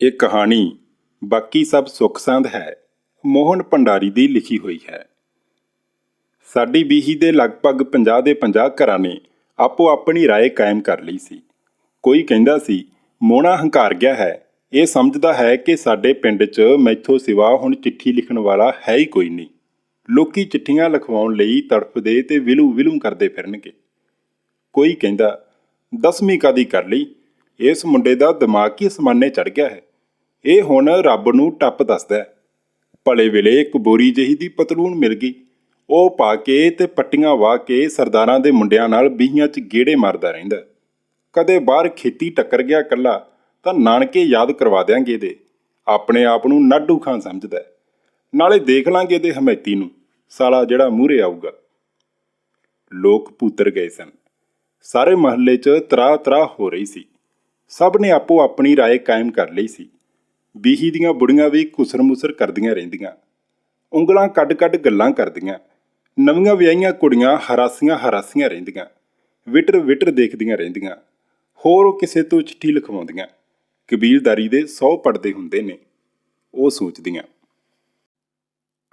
ਇਹ ਕਹਾਣੀ ਬਾਕੀ ਸਭ ਸੁੱਖ ਸੰਦ ਹੈ ਮੋਹਨ ਭੰਡਾਰੀ ਦੀ ਲਿਖੀ ਹੋਈ ਹੈ ਸਾਡੀ ਬੀਹੀ ਦੇ ਲਗਭਗ 50 ਦੇ 50 ਘਰਾਂ ਨੇ ਆਪੋ ਆਪਣੀ رائے ਕਾਇਮ ਕਰ ਲਈ ਸੀ ਕੋਈ ਕਹਿੰਦਾ ਸੀ ਮੋਣਾ ਹੰਕਾਰ ਗਿਆ ਹੈ ਇਹ ਸਮਝਦਾ ਹੈ ਕਿ ਸਾਡੇ ਪਿੰਡ 'ਚ ਮੈਥੋਂ ਸਿਵਾ ਹੁਣ ਚਿੱਠੀ ਲਿਖਣ ਵਾਲਾ ਹੈ ਹੀ ਕੋਈ ਨਹੀਂ ਲੋਕੀ ਚਿੱਠੀਆਂ ਲਿਖਵਾਉਣ ਲਈ ਤੜਫਦੇ ਤੇ ਵਿਲੂ ਵਿਲੂ ਕਰਦੇ ਫਿਰਨਗੇ ਕੋਈ ਕਹਿੰਦਾ ਦਸਵੀਂ ਕਾਦੀ ਕਰ ਲਈ ਇਸ ਮੁੰਡੇ ਦਾ ਦਿਮਾਗ ਹੀ ਅਸਮਾਨੇ ਚੜ ਗਿਆ ਹੈ ਇਹ ਹੁਣ ਰੱਬ ਨੂੰ ਟੱਪ ਦੱਸਦਾ ਹੈ ਭਲੇ ਵੇਲੇ ਇੱਕ ਬੋਰੀ ਜਿਹੀ ਦੀ ਪਤਲੂਨ ਮਿਲ ਗਈ ਉਹ ਪਾ ਕੇ ਤੇ ਪੱਟੀਆਂ ਵਾਹ ਕੇ ਸਰਦਾਰਾਂ ਦੇ ਮੁੰਡਿਆਂ ਨਾਲ ਬੀਹੀਆਂ 'ਚ ਗੇੜੇ ਮਾਰਦਾ ਰਹਿੰਦਾ ਕਦੇ ਬਾਹਰ ਖੇਤੀ ਟੱਕਰ ਗਿਆ ਕੱਲਾ ਤਾਂ ਨਾਨਕੇ ਯਾਦ ਕਰਵਾ ਦਿਆਂਗੇ ਇਹਦੇ ਆਪਣੇ ਆਪ ਨੂੰ ਨਾਡੂ ਖਾਂ ਸਮਝਦਾ ਹੈ। ਨਾਲੇ ਦੇਖ ਲਾਂਗੇ ਇਹਦੇ ਹਮੈਤੀ ਨੂੰ ਸਾਲਾ ਜਿਹੜਾ ਮੂਹਰੇ ਆਊਗਾ ਲੋਕ ਪੂਤਰ ਗਏ ਸਨ ਸਾਰੇ ਮਹੱਲੇ 'ਚ ਤਰਾ ਤਰਾ ਹੋ ਰਹੀ ਸੀ ਸਭ ਨੇ ਆਪੋ ਆਪਣੀ رائے ਕਾਇਮ ਕਰ ਲਈ ਸੀ ਬੀਹੀ ਦੀਆਂ ਬੁੜੀਆਂ ਵੀ ਕੁਸਰ-ਮੁਸਰ ਕਰਦੀਆਂ ਰਹਿੰਦੀਆਂ। ਉਂਗਲਾਂ ਕੱਢ-ਕੱਢ ਗੱਲਾਂ ਕਰਦੀਆਂ। ਨਵੀਆਂ ਵਿਆਹੀਆਂ ਕੁੜੀਆਂ ਹਰਾਸੀਆਂ ਹਰਾਸੀਆਂ ਰਹਿੰਦੀਆਂ। ਵਿਟਰ ਵਿਟਰ ਦੇਖਦੀਆਂ ਰਹਿੰਦੀਆਂ। ਹੋਰ ਉਹ ਕਿਸੇ ਤੋਂ ਚਿੱਠੀ ਲਿਖਵਾਉਂਦੀਆਂ। ਕਬੀਲਦਾਰੀ ਦੇ 100 ਪੜਦੇ ਹੁੰਦੇ ਨੇ। ਉਹ ਸੋਚਦੀਆਂ।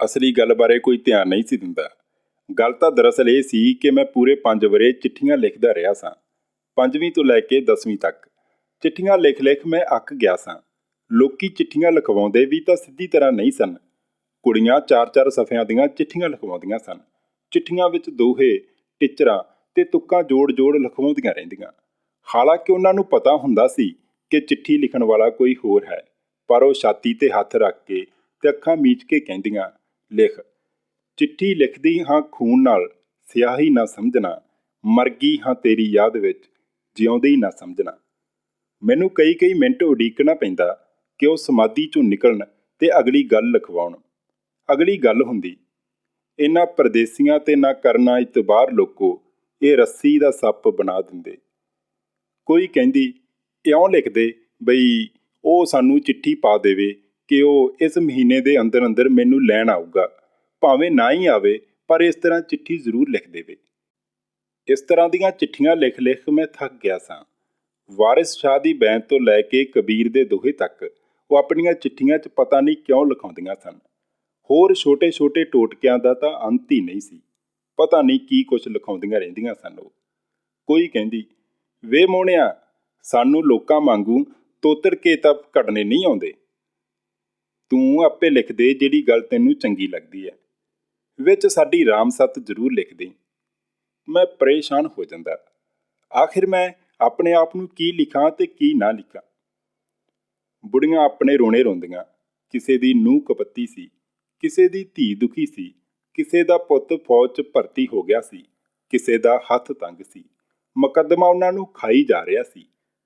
ਅਸਲੀ ਗੱਲ ਬਾਰੇ ਕੋਈ ਧਿਆਨ ਨਹੀਂ ਸੀ ਦਿੰਦਾ। ਗੱਲ ਤਾਂ ਦਰਅਸਲ ਇਹ ਸੀ ਕਿ ਮੈਂ ਪੂਰੇ 5 ਵਰੇ ਚਿੱਠੀਆਂ ਲਿਖਦਾ ਰਿਹਾ ਸਾਂ। ਪੰਜਵੀਂ ਤੋਂ ਲੈ ਕੇ 10ਵੀਂ ਤੱਕ। ਚਿੱਠੀਆਂ ਲਿਖ-ਲਿਖ ਮੈਂ ਅੱਕ ਗਿਆ ਸਾਂ। ਲੋਕੀ ਚਿੱਠੀਆਂ ਲਿਖਵਾਉਂਦੇ ਵੀ ਤਾਂ ਸਿੱਧੀ ਤਰ੍ਹਾਂ ਨਹੀਂ ਸਨ। ਕੁੜੀਆਂ ਚਾਰ-ਚਾਰ ਸਫ਼ਿਆਂ ਦੀਆਂ ਚਿੱਠੀਆਂ ਲਿਖਵਾਉਂਦੀਆਂ ਸਨ। ਚਿੱਠੀਆਂ ਵਿੱਚ ਦੋਹੇ, ਟਿਚਰਾਂ ਤੇ ਤੁੱਕਾਂ ਜੋੜ-ਜੋੜ ਲਿਖਵਾਉਂਦੀਆਂ ਰਹਿੰਦੀਆਂ। ਹਾਲਾਂਕਿ ਉਹਨਾਂ ਨੂੰ ਪਤਾ ਹੁੰਦਾ ਸੀ ਕਿ ਚਿੱਠੀ ਲਿਖਣ ਵਾਲਾ ਕੋਈ ਹੋਰ ਹੈ, ਪਰ ਉਹ ਛਾਤੀ ਤੇ ਹੱਥ ਰੱਖ ਕੇ ਤੇ ਅੱਖਾਂ ਮੀਚ ਕੇ ਕਹਿੰਦੀਆਂ, ਲਿਖ। ਚਿੱਠੀ ਲਿਖਦੀ ਹਾਂ ਖੂਨ ਨਾਲ, ਸਿਆਹੀ ਨਾ ਸਮਝਣਾ ਮਰ ਗਈ ਹਾਂ ਤੇਰੀ ਯਾਦ ਵਿੱਚ, ਜਿਉਂਦੀ ਨਾ ਸਮਝਣਾ। ਮੈਨੂੰ ਕਈ ਕਈ ਮਿੰਟ ਉਡੀਕਣਾ ਪੈਂਦਾ ਕਿ ਉਹ ਸਮਾਧੀ ਚੋਂ ਨਿਕਲਣ ਤੇ ਅਗਲੀ ਗੱਲ ਲਿਖਵਾਉਣ? ਅਗਲੀ ਗੱਲ ਹੁੰਦੀ, ਇਹਨਾਂ ਪਰਦੇਸੀਆਂ ਤੇ ਨਾ ਕਰਨਾ ਇਤਬਾਰ ਲੋਕੋ, ਇਹ ਰੱਸੀ ਦਾ ਸੱਪ ਬਣਾ ਦਿੰਦੇ। ਕੋਈ ਕਹਿੰਦੀ, ਇਉਂ ਲਿਖਦੇ ਬਈ ਉਹ ਸਾਨੂੰ ਚਿੱਠੀ ਪਾ ਦੇਵੇ ਕਿ ਉਹ ਇਸ ਮਹੀਨੇ ਦੇ ਅੰਦਰ ਅੰਦਰ ਮੈਨੂੰ ਲੈਣ ਆਊਗਾ। ਭਾਵੇਂ ਨਾ ਹੀ ਆਵੇ, ਪਰ ਇਸ ਤਰ੍ਹਾਂ ਚਿੱਠੀ ਜ਼ਰੂਰ ਲਿਖ ਦੇਵੇ। ਇਸ ਤਰ੍ਹਾਂ ਦੀਆਂ ਚਿੱਠੀਆਂ ਲਿਖ ਲਿਖ ਮੈਂ ਥੱਕ ਗਿਆ ਸਾਂ। ਵਾਰਿਸ ਸ਼ਾਹ ਦੀ ਬੈਂਤ ਤੋਂ ਲੈ ਕੇ ਕਬੀਰ ਦੇ ਦੋਹੇ ਤੱਕ ਉਹ ਆਪਣੀਆਂ ਚਿੱਠੀਆਂ 'ਚ ਪਤਾ ਨਹੀਂ ਕਿਉਂ ਲਿਖਾਉਂਦੀਆਂ ਸਨ। ਹੋਰ ਛੋਟੇ-ਛੋਟੇ ਟੋਟਕਿਆਂ ਦਾ ਤਾਂ ਅੰਤ ਹੀ ਨਹੀਂ ਸੀ। ਪਤਾ ਨਹੀਂ ਕੀ ਕੁਝ ਲਿਖਾਉਂਦੀਆਂ ਰਹਿੰਦੀਆਂ ਸਨ ਉਹ। ਕੋਈ ਕਹਿੰਦੀ, ਵੇ ਮੋਣਿਆ ਸਾਨੂੰ ਲੋਕਾਂ ਵਾਂਗੂ ਤੋਤਰ ਕੇ ਤਾਂ ਕੱਢਣੇ ਨਹੀਂ ਆਉਂਦੇ। ਤੂੰ ਆਪੇ ਲਿਖ ਦੇ ਜਿਹੜੀ ਗੱਲ ਤੈਨੂੰ ਚੰਗੀ ਲੱਗਦੀ ਹੈ। ਵਿੱਚ ਸਾਡੀ ਰਾਮ ਸਤ ਜ਼ਰੂਰ ਲਿਖ ਦੇ। ਮੈਂ ਪਰੇਸ਼ਾਨ ਹੋ ਜਾਂਦਾ। ਆਖਿਰ ਮੈਂ ਆਪਣੇ ਆਪ ਨੂੰ ਕੀ ਲਿਖਾਂ ਤੇ ਕੀ ਨਾ ਲਿਖਾਂ? ਬੁੜੀਆਂ ਆਪਣੇ ਰੋਣੇ ਰੋਂਦੀਆਂ। ਕਿਸੇ ਦੀ ਨੂੰਹ ਕਪੱਤੀ ਸੀ, ਕਿਸੇ ਦੀ ਧੀ ਦੁਖੀ ਸੀ, ਕਿਸੇ ਦਾ ਪੁੱਤ ਫੌਜ 'ਚ ਭਰਤੀ ਹੋ ਗਿਆ ਸੀ, ਕਿਸੇ ਦਾ ਹੱਥ ਤੰਗ ਸੀ। ਮੁਕੱਦਮਾ ਉਹਨਾਂ ਨੂੰ ਖਾਈ ਜਾ ਰਿਹਾ ਸੀ।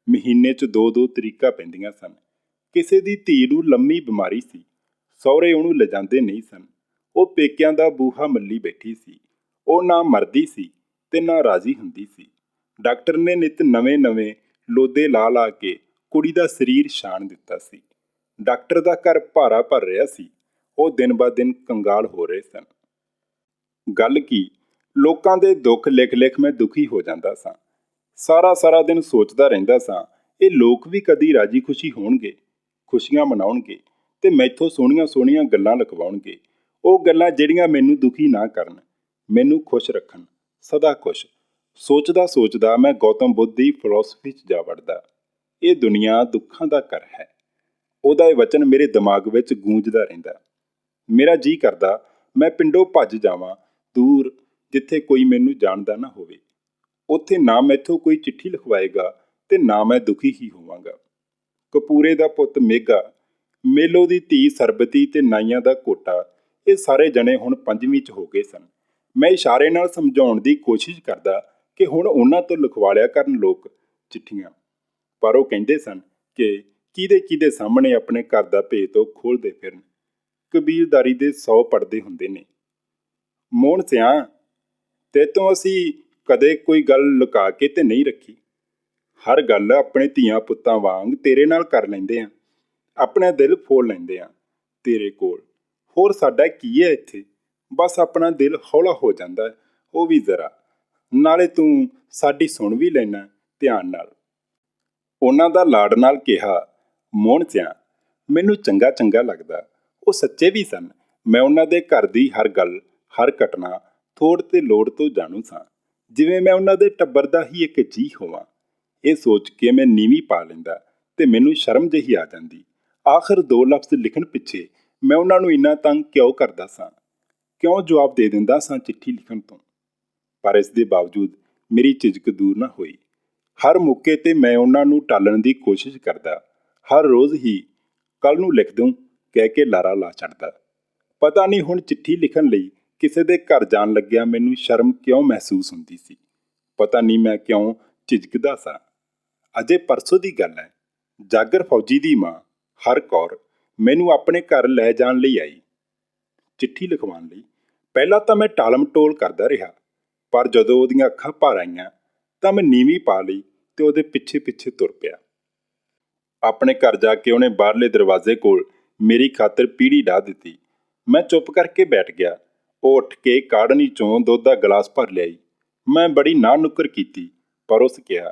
ਮਹੀਨੇ 'ਚ ਦੋ ਦੋ ਤਰੀਕਾ ਪੈਂਦੀਆਂ ਸਨ। ਕਿਸੇ ਦੀ ਧੀ ਨੂੰ ਲੰਮੀ ਬਿਮਾਰੀ ਸੀ। ਸਹੁਰੇ ਉਹਨੂੰ ਲਿਜਾਂਦੇ ਨਹੀਂ ਸਨ। ਉਹ ਪੇਕਿਆਂ ਦਾ ਬੂਹਾ ਮੱਲੀ ਬੈਠੀ ਸੀ। ਉਹ ਨਾ ਮਰਦੀ ਸੀ ਤੇ ਨਾ ਰਾਜ਼ੀ ਹੁੰਦੀ ਸੀ। ਡਾਕਟਰ ਨੇ ਨਿਤ ਨਵੇਂ-ਨਵੇਂ ਲੋਦੇ ਲਾ ਲਾ ਕੇ ਕੁੜੀ ਦਾ ਸਰੀਰ ਛਾਣ ਦਿੱਤਾ ਸੀ। ਡਾਕਟਰ ਦਾ ਘਰ ਭਾਰਾ ਭਰ ਰਿਹਾ ਸੀ। ਉਹ ਦਿਨ ਬਾ ਦਿਨ ਕੰਗਾਲ ਹੋ ਰਹੇ ਸਨ। ਗੱਲ ਕੀ, ਲੋਕਾਂ ਦੇ ਦੁੱਖ ਲਿਖ-ਲਿਖ ਮੈਂ ਦੁਖੀ ਹੋ ਜਾਂਦਾ ਸਾਂ। ਸਾਰਾ ਸਾਰਾ ਦਿਨ ਸੋਚਦਾ ਰਹਿੰਦਾ ਸਾਂ, ਇਹ ਲੋਕ ਵੀ ਕਦੀ ਰਾਜੀ ਖੁਸ਼ੀ ਹੋਣਗੇ, ਖੁਸ਼ੀਆਂ ਮਨਾਉਣਗੇ ਤੇ ਮੈਥੋਂ ਸੋਹਣੀਆਂ ਸੋਹਣੀਆਂ ਗੱਲਾਂ ਲਿਖਵਾਉਣਗੇ। ਉਹ ਗੱਲਾਂ ਜਿਹੜੀਆਂ ਮੈਨੂੰ ਦੁਖੀ ਨਾ ਕਰਨ, ਮੈਨੂੰ ਖੁਸ਼ ਰੱਖਣ, ਸਦਾ ਖੁਸ਼। ਸੋਚਦਾ ਸੋਚਦਾ ਮੈਂ ਗੌਤਮ ਬੁੱਧ ਦੀ ਫਿਲਾਸਫੀ 'ਚ ਜਾ ਵੜਦਾ। ਇਹ ਦੁਨੀਆ ਦੁੱਖਾਂ ਦਾ ਘਰ ਹੈ। ਉਹਦਾ ਇਹ ਵਚਨ ਮੇਰੇ ਦਿਮਾਗ ਵਿੱਚ ਗੂੰਜਦਾ ਰਹਿੰਦਾ। ਮੇਰਾ ਜੀ ਕਰਦਾ, ਮੈਂ ਪਿੰਡੋਂ ਭੱਜ ਜਾਵਾਂ, ਦੂਰ, ਜਿੱਥੇ ਕੋਈ ਮੈਨੂੰ ਜਾਣਦਾ ਨਾ ਹੋਵੇ। ਉੱਥੇ ਨਾ ਮੈਥੋਂ ਕੋਈ ਚਿੱਠੀ ਲਿਖਵਾਏਗਾ ਤੇ ਨਾ ਮੈਂ ਦੁਖੀ ਹੀ ਹੋਵਾਂਗਾ। ਕਪੂਰੇ ਦਾ ਪੁੱਤ ਮੇਗਾ, ਮੇਲੋ ਦੀ ਧੀ ਸਰਬਤੀ ਤੇ ਨਾਈਆਂ ਦਾ ਕੋਟਾ, ਇਹ ਸਾਰੇ ਜਣੇ ਹੁਣ ਪੰਜਵੀਂ 'ਚ ਹੋ ਗਏ ਸਨ। ਮੈਂ ਇਸ਼ਾਰੇ ਨਾਲ ਸਮਝਾਉਣ ਦੀ ਕੋਸ਼ਿਸ਼ ਕਰਦਾ ਕਿ ਹੁਣ ਉਹਨਾਂ ਤੋਂ ਲਿਖਵਾ ਲਿਆ ਕਰਨ ਲੋਕ ਚਿੱਠੀਆਂ। ਪਰ ਉਹ ਕਹਿੰਦੇ ਸਨ ਕਿ ਕਿਹਦੇ ਕਿਹਦੇ ਸਾਹਮਣੇ ਆਪਣੇ ਘਰ ਦਾ ਭੇਤ ਉਹ ਖੋਲਦੇ ਫਿਰਨ। ਕਬੀਲਦਾਰੀ ਦੇ 100 ਪੜਦੇ ਹੁੰਦੇ ਨੇ। ਮੋਹਨ ਸਿਆ ਤੇ ਤੋਂ ਅਸੀਂ ਕਦੇ ਕੋਈ ਗੱਲ ਲੁਕਾ ਕੇ ਤੇ ਨਹੀਂ ਰੱਖੀ। ਹਰ ਗੱਲ ਆਪਣੇ ਧੀਆਂ ਪੁੱਤਾਂ ਵਾਂਗ ਤੇਰੇ ਨਾਲ ਕਰ ਲੈਂਦੇ ਆ। ਆਪਣਾ ਦਿਲ ਫੋਲ ਲੈਂਦੇ ਆ ਤੇਰੇ ਕੋਲ। ਹੋਰ ਸਾਡਾ ਕੀ ਹੈ ਇੱਥੇ? ਬਸ ਆਪਣਾ ਦਿਲ ਹੌਲਾ ਹੋ ਜਾਂਦਾ। ਉਹ ਵੀ ਜ਼ਰਾ। ਨਾਲੇ ਤੂੰ ਸਾਡੀ ਸੁਣ ਵੀ ਲੈਣਾ ਧਿਆਨ ਨਾਲ। ਉਹਨਾਂ ਦਾ ਲਾੜ ਨਾਲ ਕਿਹਾ, ਮੋਹਨ ਸਿਆ, ਮੈਨੂੰ ਚੰਗਾ ਚੰਗਾ ਲੱਗਦਾ। ਉਹ ਸੱਚੇ ਵੀ ਸਨ। ਮੈਂ ਉਹਨਾਂ ਦੇ ਘਰ ਦੀ ਹਰ ਗੱਲ, ਹਰ ਘਟਨਾ, ਥੋੜ ਤੇ ਲੋੜ ਤੋਂ ਜਾਣੂ ਸਾਂ। ਜਿਵੇਂ ਮੈਂ ਉਹਨਾਂ ਦੇ ਟੱਬਰ ਦਾ ਹੀ ਇੱਕ ਜੀ ਹੋਵਾਂ। ਇਹ ਸੋਚ ਕੇ ਮੈਂ ਨੀਵੀਂ ਪਾ ਲੈਂਦਾ ਤੇ ਮੈਨੂੰ ਸ਼ਰਮ ਜਿਹੀ ਆ ਜਾਂਦੀ। ਆਖਰ ਦੋ ਲਫ਼ਜ਼ ਲਿਖਣ ਪਿੱਛੇ ਮੈਂ ਉਹਨਾਂ ਨੂੰ ਇੰਨਾ ਤੰਗ ਕਿਉਂ ਕਰਦਾ ਸਾਂ? ਕਿਉਂ ਜਵਾਬ ਦੇ ਦਿੰਦਾ ਸਾਂ ਚਿੱਠੀ ਲਿਖਣ ਤੋਂ? ਪਰ ਇਸ ਦੇ ਬਾਵਜੂਦ ਮੇਰੀ ਝਿਜਕ ਦੂਰ ਨਾ ਹੋਈ। ਹਰ ਮੌਕੇ ਤੇ ਮੈਂ ਉਹਨਾਂ ਨੂੰ ਟਾਲਣ ਦੀ ਕੋਸ਼ਿਸ਼ ਕਰਦਾ, ਹਰ ਰੋਜ਼ ਹੀ ਕੱਲ ਨੂੰ ਲਿਖ ਦੂੰ, ਕਹਿ ਕੇ ਲਾਰਾ ਲਾ ਛੱਡਦਾ। ਪਤਾ ਨਹੀਂ ਹੁਣ ਚਿੱਠੀ ਲਿਖਣ ਲਈ ਕਿਸੇ ਦੇ ਘਰ ਜਾਣ ਲੱਗਿਆ ਮੈਨੂੰ ਸ਼ਰਮ ਕਿਉਂ ਮਹਿਸੂਸ ਹੁੰਦੀ ਸੀ? ਪਤਾ ਨਹੀਂ ਮੈਂ ਕਿਉਂ ਝਿਜਕਦਾ ਸਾਂ। ਅਜੇ ਪਰਸੋਂ ਦੀ ਗੱਲ ਹੈ, ਜਾਗਰ ਫੌਜੀ ਦੀ ਮਾਂ, ਹਰ ਕੌਰ, ਮੈਨੂੰ ਆਪਣੇ ਘਰ ਲੈ ਜਾਣ ਲਈ ਆਈ। ਚਿੱਠੀ ਲਿਖਵਾਉਣ ਲਈ ਪਹਿਲਾਂ ਤਾਂ ਮੈਂ ਟਾਲਮ ਟੋਲ ਕਰਦਾ ਰਿਹਾ, ਪਰ ਜਦੋਂ ਉਹਦੀਆਂ ਅੱਖਾਂ ਭਰ ਆਈਆਂ, ਤਾਂ ਮੈਂ ਨੀਵੀਂ ਪਾ ਲਈ ਤੇ ਉਹਦੇ ਪਿੱਛੇ ਪਿੱਛੇ ਤੁਰ ਪਿਆ। ਆਪਣੇ ਘਰ ਜਾ ਕੇ ਉਹਨੇ ਬਾਹਰਲੇ ਦਰਵਾਜ਼ੇ ਕੋਲ ਮੇਰੀ ਖਾਤਰ ਪੀੜੀ ਢਾ ਦਿੱਤੀ। ਮੈਂ ਚੁੱਪ ਕਰਕੇ ਬੈਠ ਗਿਆ। ਉਹ ਉੱਠ ਕੇ ਕਾੜਨੀ ਚੋਂ ਦੁੱਧ ਦਾ ਗਲਾਸ ਭਰ ਲਿਆਈ। ਮੈਂ ਬੜੀ ਨਾ ਨੁੱਕਰ ਕੀਤੀ, ਪਰ ਉਸ ਕਿਹਾ,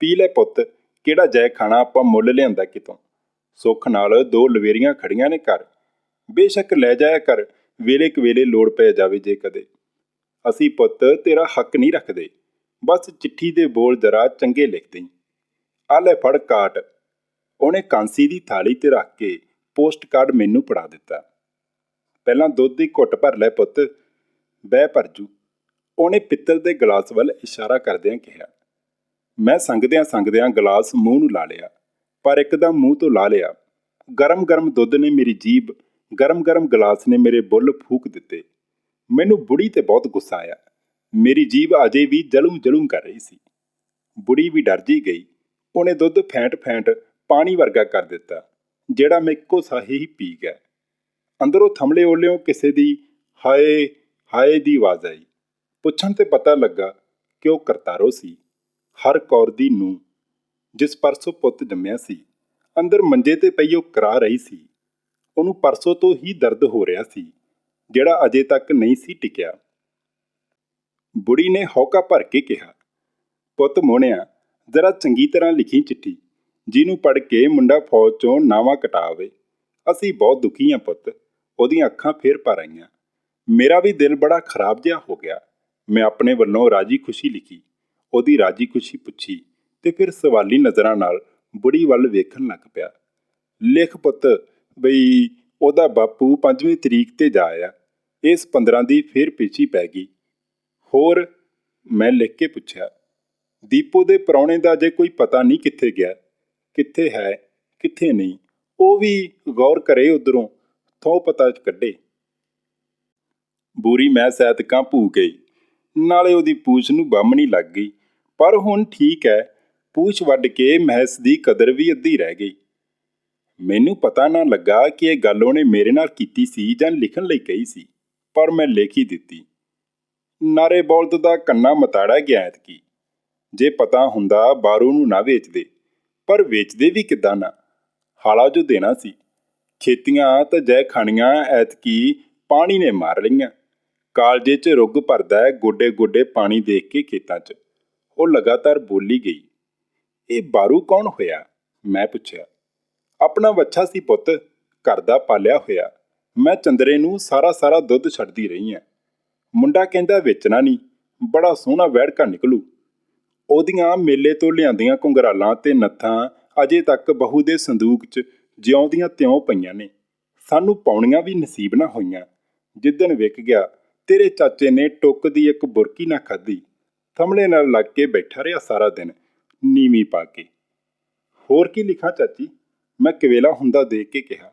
ਪੀ ਲੈ ਪੁੱਤ, ਕਿਹੜਾ ਜੈ ਖਾਣਾ ਆਪਾਂ ਮੁੱਲ ਲਿਆਂਦਾ ਕਿਤੋਂ? ਸੁੱਖ ਨਾਲ ਦੋ ਲਵੇਰੀਆਂ ਖੜੀਆਂ ਨੇ ਘਰ। ਬੇਸ਼ੱਕ ਲੈ ਜਾਇਆ ਕਰ, ਵੇਲੇ ਕਵੇਲੇ ਲੋੜ ਪੈ ਜਾਵੇ ਜੇ ਕਦੇ। ਅਸੀਂ ਪੁੱਤ ਤੇਰਾ ਹੱਕ ਨਹੀਂ ਰੱਖਦੇ। ਬਸ ਚਿੱਠੀ ਦੇ ਬੋਲ ਜਰਾ ਚੰਗੇ ਲਿਖ ਦੇਈਂ। ਆ ਲੈ ਫੜ ਕਾਟ। ਉਹਨੇ ਕਾਂਸੀ ਦੀ ਥਾਲੀ ਤੇ ਰੱਖ ਕੇ ਪੋਸਟ ਕਾਰਡ ਮੈਨੂੰ ਫੜਾ ਦਿੱਤਾ। ਪਹਿਲਾਂ ਦੁੱਧ ਦੀ ਘੁੱਟ ਭਰ ਲੈ ਪੁੱਤ, ਬਹਿ ਭਰਜੂ ਉਹਨੇ ਪਿੱਤਲ ਦੇ ਗਲਾਸ ਵੱਲ ਇਸ਼ਾਰਾ ਕਰਦਿਆਂ ਕਿਹਾ। ਮੈਂ ਸੰਗਦਿਆਂ ਸੰਗਦਿਆਂ ਗਲਾਸ ਮੂੰਹ ਨੂੰ ਲਾ ਲਿਆ, ਪਰ ਇੱਕਦਮ ਮੂੰਹ ਤੋਂ ਲਾ ਲਿਆ। ਗਰਮ-ਗਰਮ ਦੁੱਧ ਨੇ ਮੇਰੀ ਜੀਭ, ਗਰਮ-ਗਰਮ ਗਲਾਸ ਨੇ ਮੇਰੇ ਬੁੱਲ ਫੂਕ ਦਿੱਤੇ। ਮੈਨੂੰ ਬੁੜੀ ਤੇ ਬਹੁਤ ਗੁੱਸਾ ਆਇਆ। ਮੇਰੀ ਜੀਭ ਅਜੇ ਵੀ ਜਲੂੰ ਜਲੂੰ ਕਰ ਰਹੀ ਸੀ। ਬੁੜੀ ਵੀ ਡਰ ਜੀ ਗਈ। ਉਹਨੇ ਦੁੱਧ ਫੈਂਟ ਫੈਂਟ ਪਾਣੀ ਵਰਗਾ ਕਰ ਦਿੱਤਾ, ਜਿਹੜਾ ਮੈਂ ਇੱਕੋ ਸਾਹੇ ਹੀ ਪੀ ਗਿਆ। ਅੰਦਰੋਂ ਥਮਲੇ ਓਲਿਓ ਕਿਸੇ ਦੀ ਹਾਏ ਹਾਏ ਦੀ ਆਵਾਜ਼ ਆਈ। ਪੁੱਛਣ ਤੇ ਪਤਾ ਲੱਗਾ ਕਿ ਉਹ ਕਰਤਾਰੋ ਸੀ। ਹਰ ਕੌਰ ਦੀ ਨੂੰ ਜਿਸ ਪਰਸੋਂ ਪੁੱਤ ਜੰਮਿਆ ਸੀ, ਅੰਦਰ ਮੰਜੇ ਤੇ ਪਈ ਉਹ ਕਰਾ ਰਹੀ ਸੀ। ਉਹਨੂੰ ਪਰਸੋਂ ਤੋਂ ਹੀ ਦਰਦ ਹੋ ਰਿਹਾ ਸੀ, ਜਿਹੜਾ ਅਜੇ ਤੱਕ ਨਹੀਂ ਸੀ ਟਿਕਿਆ। ਬੁੜੀ ਨੇ ਹੌਕਾ ਭਰ ਕੇ ਕਿਹਾ, ਪੁੱਤ ਮੋਹਣਿਆ ਜ਼ਰਾ ਚੰਗੀ ਤਰ੍ਹਾਂ ਲਿਖੀ ਚਿੱਠੀ, ਜਿਹਨੂੰ ਪੜ ਕੇ ਮੁੰਡਾ ਫੌਜ ਚੋਂ ਨਾਵਾ ਕਟਾਵੇ ਅਸੀਂ ਬਹੁਤ ਦੁਖੀ ਹਾਂ ਪੁੱਤ, ਉਹਦੀਆਂ ਅੱਖਾਂ ਫੇਰ ਭਰ ਆਈਆਂ। ਮੇਰਾ ਵੀ ਦਿਲ ਬੜਾ ਖਰਾਬ ਜਿਹਾ ਹੋ ਗਿਆ। ਮੈਂ ਆਪਣੇ ਵੱਲੋਂ ਰਾਜੀ ਖੁਸ਼ੀ ਲਿਖੀ, ਉਹਦੀ ਰਾਜੀ ਖੁਸ਼ੀ ਪੁੱਛੀ ਤੇ ਫਿਰ ਸਵਾਲੀ ਨਜ਼ਰਾਂ ਨਾਲ ਬੁੜੀ ਵੱਲ ਵੇਖਣ ਲੱਗ ਪਿਆ। ਲਿਖ ਪੁੱਤ, ਬਈ ਉਹਦਾ ਬਾਪੂ 5ਵੀਂ ਤਰੀਕ ਤੇ ਜਾਇਆ ਇਸ 15 ਦੀ ਫੇਰ ਪਿੱਛੀ ਪੈ ਗਈ। ਹੋਰ ਮੈਂ ਲਿਖ ਕੇ ਪੁੱਛਿਆ, ਦੀਪੋ ਦੇ ਪਰੌਣੇ ਦਾ ਜੇ ਕੋਈ ਪਤਾ ਨਹੀਂ ਕਿੱਥੇ ਗਿਆ, ਕਿੱਥੇ ਹੈ, ਕਿੱਥੇ ਨਹੀਂ, ਉਹ ਵੀ ਗੌਰ ਕਰੇ ਉਧਰੋਂ ਥੋ ਪਤਾ ਕੱਢੇ। ਬੂਰੀ ਮੈਂ ਸੈਤਕਾਂ ਭੂ ਗਈ, ਨਾਲੇ ਉਹਦੀ ਪੂਛ ਨੂੰ ਬਾਹਮਣੀ ਲੱਗ ਗਈ, ਪਰ ਹੁਣ ਠੀਕ ਹੈ, ਪੂਛ ਵੱਢ ਕੇ ਮਹਿਸ ਦੀ ਕਦਰ ਵੀ ਅੱਧੀ ਰਹਿ ਗਈ। ਮੈਨੂੰ ਪਤਾ ਨਾ ਲੱਗਾ ਕਿ ਇਹ ਗੱਲ ਉਹਨੇ ਮੇਰੇ ਨਾਲ ਕੀਤੀ ਸੀ ਜਾਂ ਲਿਖਣ ਲਈ ਕਹੀ ਸੀ, ਪਰ ਮੈਂ ਲਿਖ ਹੀ ਦਿੱਤੀ। ਨਾਰੇ ਬੋਲਦ ਦਾ ਕੰਨਾ ਮਤਾੜਾ ਗਿਆ ਐਤਕੀ। ਜੇ ਪਤਾ ਹੁੰਦਾ ਬਾਰੂ ਨੂੰ ਨਾ ਵੇਚਦੇ, ਪਰ ਵੇਚਦੇ ਵੀ ਕਿੱਦਾਂ ਨਾ? ਹਾਲਾ ਜੋ ਦੇਣਾ ਸੀ। ਖੇਤੀਆਂ ਤਾਂ ਜੈ ਖਾਣੀਆਂ ਐਤਕੀ ਪਾਣੀ ਨੇ ਮਾਰ ਲਈਆਂ। ਕਾਲਜੇ 'ਚ ਰੁੱਗ ਭਰਦਾ ਗੋਡੇ ਗੋਡੇ ਪਾਣੀ ਦੇਖ ਕੇ ਖੇਤਾਂ 'ਚ। ਉਹ ਲਗਾਤਾਰ ਬੋਲੀ ਗਈ। ਇਹ ਬਾਰੂ ਕੌਣ ਹੋਇਆ? ਮੈਂ ਪੁੱਛਿਆ। ਆਪਣਾ ਵੱਛਾ ਸੀ ਪੁੱਤ, ਘਰ ਦਾ ਪਾਲਿਆ ਹੋਇਆ। ਮੈਂ ਚੰਦਰੇ ਨੂੰ ਸਾਰਾ ਸਾਰਾ ਦੁੱਧ ਛੱਡਦੀ ਰਹੀ ਹਾਂ ਮੁੰਡਾ ਕਹਿੰਦਾ, ਵੇਚਣਾ ਨਹੀਂ, ਬੜਾ ਸੋਹਣਾ ਵੈੜਕਾ ਨਿਕਲੂ। ਉਹਦੀਆਂ ਮੇਲੇ ਤੋਂ ਲਿਆਂਦੀਆਂ ਕੁੰਗਰਾਲਾਂ ਤੇ ਨੱਥਾਂ ਅਜੇ ਤੱਕ ਬਹੂ ਦੇ ਸੰਦੂਕ 'ਚ ਜਿਉਂਦੀਆਂ ਤਿਉਂ ਪਈਆਂ ਨੇ। ਸਾਨੂੰ ਪਾਉਣੀਆਂ ਵੀ ਨਸੀਬ ਨਾ ਹੋਈਆਂ। ਜਿੱਦਣ ਵਿਕ ਗਿਆ, ਤੇਰੇ ਚਾਚੇ ਨੇ ਟੁੱਕ ਦੀ ਇੱਕ ਬੁਰਕੀ ਨਾ ਖਾਧੀ। ਥਮਲੇ ਨਾਲ ਲੱਗ ਕੇ ਬੈਠਾ ਰਿਹਾ ਸਾਰਾ ਦਿਨ, ਨੀਵੀਂ ਪਾ ਕੇ। ਹੋਰ ਕੀ ਲਿਖਾਂ ਚਾਚੀ? ਮੈਂ ਕਵੇਲਾ ਹੁੰਦਾ ਦੇਖ ਕੇ ਕਿਹਾ।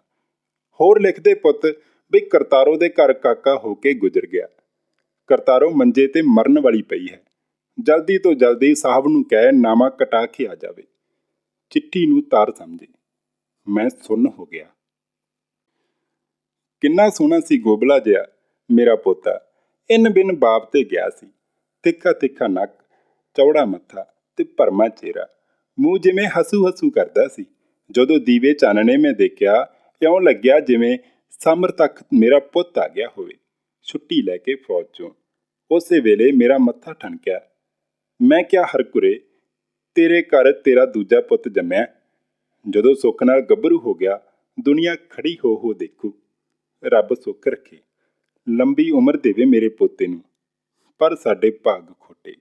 ਹੋਰ ਲਿਖਦੇ ਪੁੱਤ ਵੀ ਕਰਤਾਰੋ ਦੇ ਘਰ ਕਾਕਾ ਹੋ ਕੇ ਗੁਜ਼ਰ ਗਿਆ। ਕਰਤਾਰੋ ਮੰਜੇ ਤੇ ਮਰਨ ਵਾਲੀ ਪਈ ਹੈ। ਜਲਦੀ ਤੋਂ ਜਲਦੀ ਸਾਹਿਬ ਨੂੰ ਕਹਿ ਨਾਮਾ ਕਟਾ ਕੇ ਆ ਜਾਵੇ। ਚਿੱਠੀ ਨੂੰ ਤਾਰ ਸਮਝੇ। ਮੈਂ ਸੁੰਨ ਹੋ ਗਿਆ। ਕਿੰਨਾ ਸੋਹਣਾ ਸੀ ਗੋਬਲਾ ਜਿਹਾ ਮੇਰਾ ਪੋਤਾ। ਇਨ ਬਿਨ ਬਾਪ ਤੇ ਗਿਆ ਸੀ। ਤਿੱਖਾ ਤਿੱਖਾ ਨੱਕ, ਚੌੜਾ ਮੱਥਾ ਤੇ ਭਰਮਾ ਚਿਹਰਾ। ਮੂੰਹ ਜਿਵੇਂ ਹਸੂ ਹਸੂ ਕਰਦਾ ਸੀ। ਜਦੋਂ ਦੀਵੇ ਚਾਨਣੇ ਮੈਂ ਦੇਖਿਆ, ਇਉਂ ਲੱਗਿਆ ਜਿਵੇਂ ਸਮਰ ਤੱਕ ਮੇਰਾ ਪੁੱਤ ਆ ਗਿਆ ਹੋਵੇ। ਛੁੱਟੀ ਲੈ ਕੇ ਫੌਜ ਚੋਂ। ਉਸੇ ਵੇਲੇ ਮੇਰਾ ਮੱਥਾ ਠਣਕਿਆ। ਮੈਂ ਕਿਹਾ, ਹਰਕੁਰੇ, ਤੇਰੇ ਘਰ ਤੇਰਾ ਦੂਜਾ ਪੁੱਤ ਜੰਮਿਆ। ਜਦੋਂ ਸੁੱਖ ਨਾਲ ਗੱਭਰੂ ਹੋ ਗਿਆ, ਦੁਨੀਆ ਖੜੀ ਹੋ ਹੋ ਦੇਖੂ। ਰੱਬ ਸੁੱਖ ਰੱਖੇ। ਲੰਬੀ ਉਮਰ ਦੇਵੇ ਮੇਰੇ ਪੋਤੇ ਨੂੰ। ਪਰ ਸਾਡੇ ਭਾਗ ਖੋਟੇ।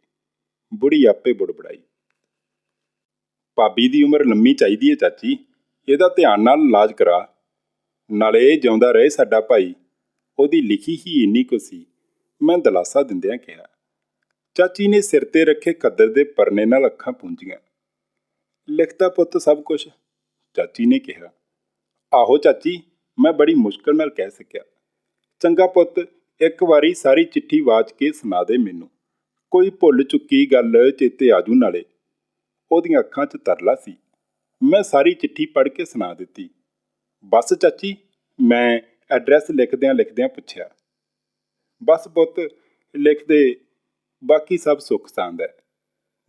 ਬੁੜੀ ਆਪੇ ਬੁੜਬੜਾਈ। ਭਾਬੀ ਦੀ ਉਮਰ ਲੰਮੀ ਚਾਹੀਦੀ ਹੈ ਚਾਚੀ। ਇਹਦਾ ਧਿਆਨ ਨਾਲ ਇਲਾਜ ਕਰਾ। ਨਾਲੇ ਜਿਉਂਦਾ ਰਹੇ ਸਾਡਾ ਭਾਈ। ਉਹਦੀ ਲਿਖੀ ਹੀ ਇੰਨੀ ਕੁ ਸੀ। ਮੈਂ ਦਲਾਸਾ ਦਿੰਦਿਆਂ ਕਿਹਾ, ਚਾਚੀ ਨੇ ਸਿਰ ਤੇ ਰੱਖੇ ਖੱਦਰ ਦੇ ਪਰਨੇ ਨਾਲ ਅੱਖਾਂ ਪੂੰਝੀਆਂ। ਲਿਖਤਾ ਪੁੱਤ ਸਭ ਕੁਝ ਚਾਚੀ ਨੇ ਕਿਹਾ, ਆਹੋ ਚਾਚੀ, ਮੈਂ ਬੜੀ ਮੁਸ਼ਕਲ ਨਾਲ ਕਹਿ ਸਕਿਆ। ਚੰਗਾ ਪੁੱਤ, ਇੱਕ ਵਾਰੀ ਸਾਰੀ ਚਿੱਠੀ ਵਾਚ ਕੇ ਸੁਣਾ ਦੇ ਮੈਨੂੰ। ਕੋਈ ਭੁੱਲ ਚੁੱਕੀ ਗੱਲ ਚੇਤੇ ਆਜੂ ਨਾਲੇ। ਉਹਦੀਆਂ ਅੱਖਾਂ 'ਚ ਤਰਲਾ ਸੀ। ਮੈਂ ਸਾਰੀ ਚਿੱਠੀ ਪੜ੍ਹ ਕੇ ਸੁਣਾ ਦਿੱਤੀ। ਬਸ ਚਾਚੀ, ਮੈਂ ਐਡਰੈਸ ਲਿਖਦਿਆਂ ਲਿਖਦਿਆਂ ਪੁੱਛਿਆ ਬਸ ਪੁੱਤ ਲਿਖ ਦੇ ਬਾਕੀ ਸਭ ਸੁੱਖ ਸਾਂਦ ਹੈ।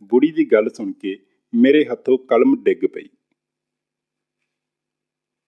ਬੁੜੀ ਦੀ ਗੱਲ ਸੁਣ ਕੇ ਮੇਰੇ ਹੱਥੋਂ ਕਲਮ ਡਿੱਗ ਪਈ।